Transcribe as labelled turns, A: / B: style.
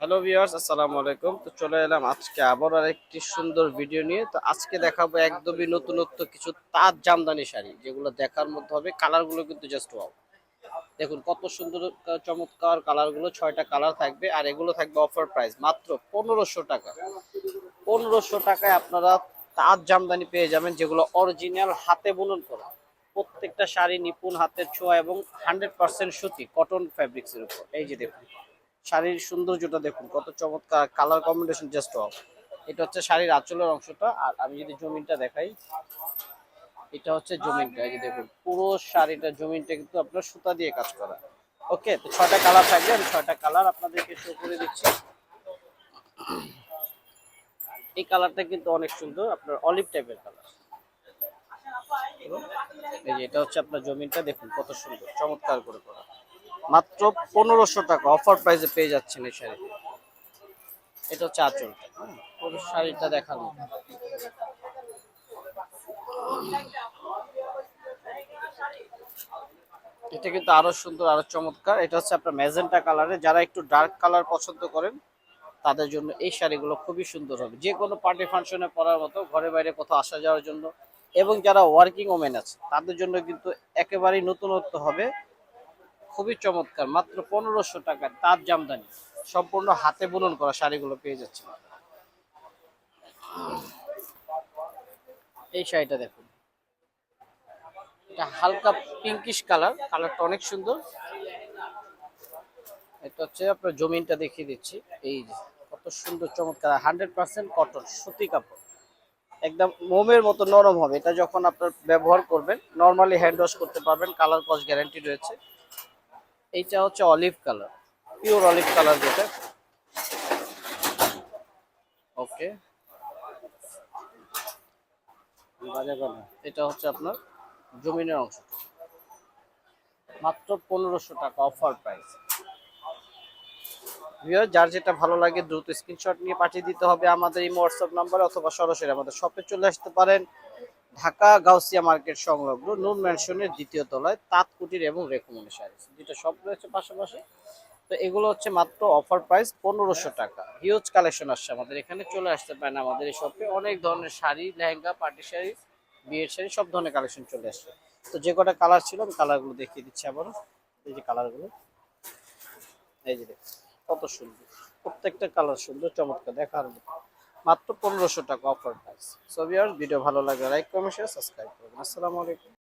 A: Hello viewers আসসালামু আলাইকুম। তো চলে এলাম আজকে আবার আর একটি সুন্দর ভিডিও নিয়ে। তো আজকে দেখাবো একদমই নতুনত্ব কিছু তাঁত জামদানি শাড়ি, যেগুলো দেখার মধ্যে হবে। কালারগুলো কিন্তু জাস্ট ওয়াও দেখুন, কত সুন্দর চমৎকার কালারগুলো ছয়টা কালার থাকবে, আর এগুলো থাকবে অফার প্রাইস মাত্র পনেরোশো টাকা। পনেরোশো টাকায় আপনারা তাঁত জামদানি পেয়ে যাবেন, যেগুলো অরিজিনাল হাতে বুনন করা। প্রত্যেকটা শাড়ি নিপুণ হাতের ছোঁয়া এবং হান্ড্রেড পার্সেন্ট সুতি কটন ফ্যাব্রিক্সের উপর। এই যে দেখুন শাড়ির সৌন্দর্যটা দেখুন, কত চমৎকার কালার কম্বিনেশন জাস্ট অফ এটা হচ্ছে শাড়ির আঁচলের অংশটা, আর আমি যদি জমিনটা দেখাই, এটা হচ্ছে জমিনটা, এই যে দেখুন, পুরো শাড়িটা, জমিনটা কিন্তু আপনার সুতা দিয়ে কাজ করা। ওকে তো ছয়টা কালার থাকবে, আমি ছয়টা কালার আপনাদেরকে শো করে দিচ্ছি। এই কালারটা কিন্তু অনেক সুন্দর, আপনার অলিভ টাইপের কালার এই যে এটা হচ্ছে আপনার জমিনটা, দেখুন কত সুন্দর, চমৎকার করে করা। মাত্র পনেরোশো টাকা অফার প্রাইসে পেয়ে যাচ্ছেন এই শাড়ি এটা হচ্ছে আঁচলটা হ্যাঁ, পুরো শাড়িটা মতো এটা কিন্তু আরও সুন্দর আরও চমৎকার। এটা হচ্ছে আপনার ম্যাজেন্টা কালারে। যারা একটু ডার্ক কালার পছন্দ করেন তাদের জন্য এই শাড়িগুলো খুবই সুন্দর হবে। যে কোনো পার্টি ফাংশনে পরার মতো ঘরে বাইরে কোথাও আসা যাওয়ার জন্য। এবং যারা ওয়ার্কিং ওমেন আছে তাদের জন্য কিন্তু একেবারেই নতুনত্ব হবে। খুবই চমৎকার, মাত্র পনেরোশো টাকার তাঁত জামদানি। সম্পূর্ণ হাতে বুনন করা শাড়িগুলো পেয়ে যাচ্ছে। এই শাড়িটা দেখুন। এটা হালকা পিঙ্কিশ কালার কালারটা অনেক সুন্দর। এটা হচ্ছে আপনার জমিনটা দেখিয়ে দিচ্ছি। এই যে, কত সুন্দর চমৎকার হান্ড্রেড পার্সেন্ট কটন সুতি কাপড়। একদম মোমের মতো নরম হবে। এটা যখন আপনার ব্যবহার করবেন নর্মালি হ্যান্ড ওয়াশ করতে পারবেন কালার কস গ্যারান্টি রয়েছে। এইটা হচ্ছে olive colour pure olive colour যেটা। ওকে এটা হচ্ছে আপনার জমিনের অংশ। মাত্র পনেরোশো টাকা অফার প্রাইস যার যেটা ভালো লাগে, দ্রুত স্ক্রিনশট নিয়ে পাঠিয়ে দিতে হবে আমাদের এই হোয়াটসঅ্যাপ নাম্বারে অথবা সরাসরি আমাদের শপে চলে আসতে পারেন। ঢাকা গাউসিয়া মার্কেট সংলগ্ন নূর ম্যানশনের দ্বিতীয় তলায় তাঁত কুটির এবং রেকুমনি শাড়ি। দুটো শপ রয়েছে পাশাপাশি। তো এগুলো হচ্ছে মাত্র অফার প্রাইস পনেরোশো টাকা। হিউজ কালেকশন আসছে আমাদের। এখানে চলে আসতে পারেন আমাদের এই শপে অনেক ধরনের শাড়ি, লেহেঙ্গা পার্টি শাড়ি, বিয়ের শাড়ি, সব ধরনের কালেকশন চলে আসছে। তো যে কটা কালার ছিল আমি কালারগুলো দেখিয়ে দিচ্ছি আবারও। এই যে কালারগুলো এই যে কত সুন্দর। প্রত্যেকটা কালার সুন্দর, চমৎকার। দেখার মতো মাত্র পনেরোশো টাকা অফার প্রাইস আর ভিডিও ভালো লাগে লাইক কমেন্ট শেয়ার সাবস্ক্রাইব করবেন আসসালামু আলাইকুম।